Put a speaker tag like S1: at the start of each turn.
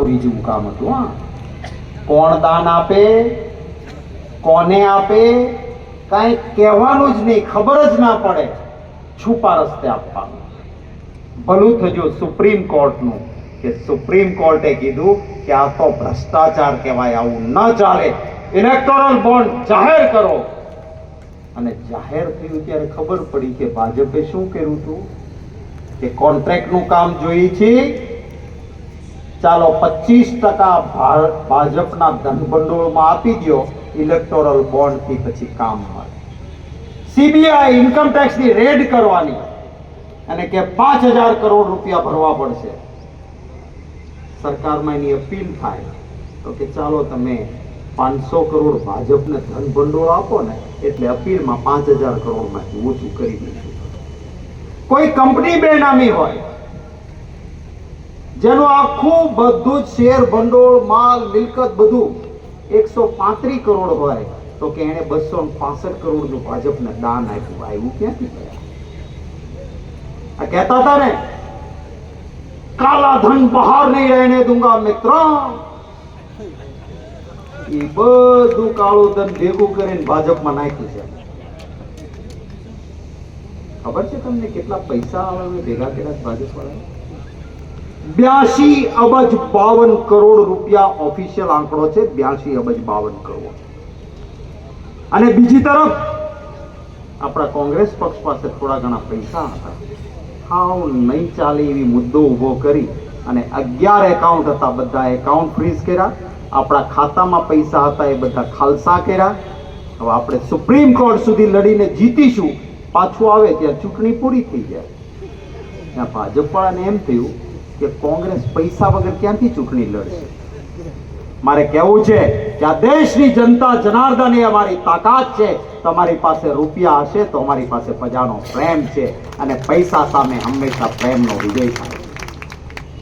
S1: ઠાકોરી જેવું હતું, હા. કોણ દાન આપે, કોને આપે, કાંઈ કહેવાનું જ નહીં, ખબર જ ના પડે. છુપા રસ્તે આપવાનું. ભલું થજો સુપ્રીમ કોર્ટનું, કે સુપ્રીમ કોર્ટે કીધું કે આ તો ભ્રષ્ટાચાર કહેવાય, આવું ન ચાલે. ઇલેક્ટોરલ બોન્ડ જાહેર કરો. અને જાહેર થયું ત્યારે ખબર પડી કે ભાજપે શું કર્યું હતું? કે કોન્ટ્રાક્ટનું કામ જોઈએ છે ચાલો પચીસ ટકા ભાજપના ધનભંડોળમાં આપી દો ઇલેક્ટોરલ બોન્ડથી પછી કામ મળે સીબીઆઈ ઇન્કમ ટેક્સની રેડ કરવાની અને કે પાંચ હજાર કરોડ રૂપિયા ભરવા પડશે. સરકારમાં એની અપીલ થાય તો કે ચાલો તમે પાંચસો કરોડ ભાજપને ધન ભંડોળ આપો ને એટલે અપીલમાં પાંચ હજાર કરોડમાંથી ઓછું કરી દઈશું. કોઈ કંપની બેનામી હોય જેનું આખું બધું જ શેર, ભંડોળ, માલ, મિલકત બધું એકસો પાંત્રીસ કરોડ હોય. તો કે એને બસો પાસઠ કરોડનું ભાજપને દાન આપ્યું. આવ્યું ક્યાંથી આ કહેતા હતા ને કાલા ધન બહાર નહીં રહેને દુંગા મિત્ર. એ બધું કાળું ધન ભેગું કરીને ભાજપમાં નાખ્યું છે. ખબર છે તમને કેટલા પૈસા આવે, ભેગા કર્યા ભાજપ વાળા બ્યાસી અબજ બાવન કરોડ રૂપિયા ઓફિશિયલ આંકડો છે બ્યાસી અબજ બાવન કરોડ. અને બીજી તરફ, આપણા કોંગ્રેસ પક્ષ પાસે થોડા ઘણા પૈસા હતા. હાવ નહીં ચાલે એવી મુદ્દો ઊભો કરી અને અગિયાર એકાઉન્ટ હતા, બધા એકાઉન્ટ ફ્રીઝ કર્યા. આપણા ખાતામાં પૈસા હતા, એ બધા ખાલસા કર્યા. હવે આપણે સુપ્રીમ કોર્ટ સુધી લડીને જીતીશું. પાછું આવે ત્યાં ચૂંટણી પૂરી થઈ જાય. ત્યાં ભાજપ વાળાને એમ થયું કે કોંગ્રેસ પૈસા વગર ક્યાંથી ચૂંટણી લડશે? મારે કહેવું છે કે આ દેશની જનતા જનાર્દન એ અમારી તાકાત છે. તમારી પાસે રૂપિયા હશે તો અમારી પાસે પ્રજાનો પ્રેમ છે અને પૈસા સામે હંમેશા પ્રેમનો વિજય થાય.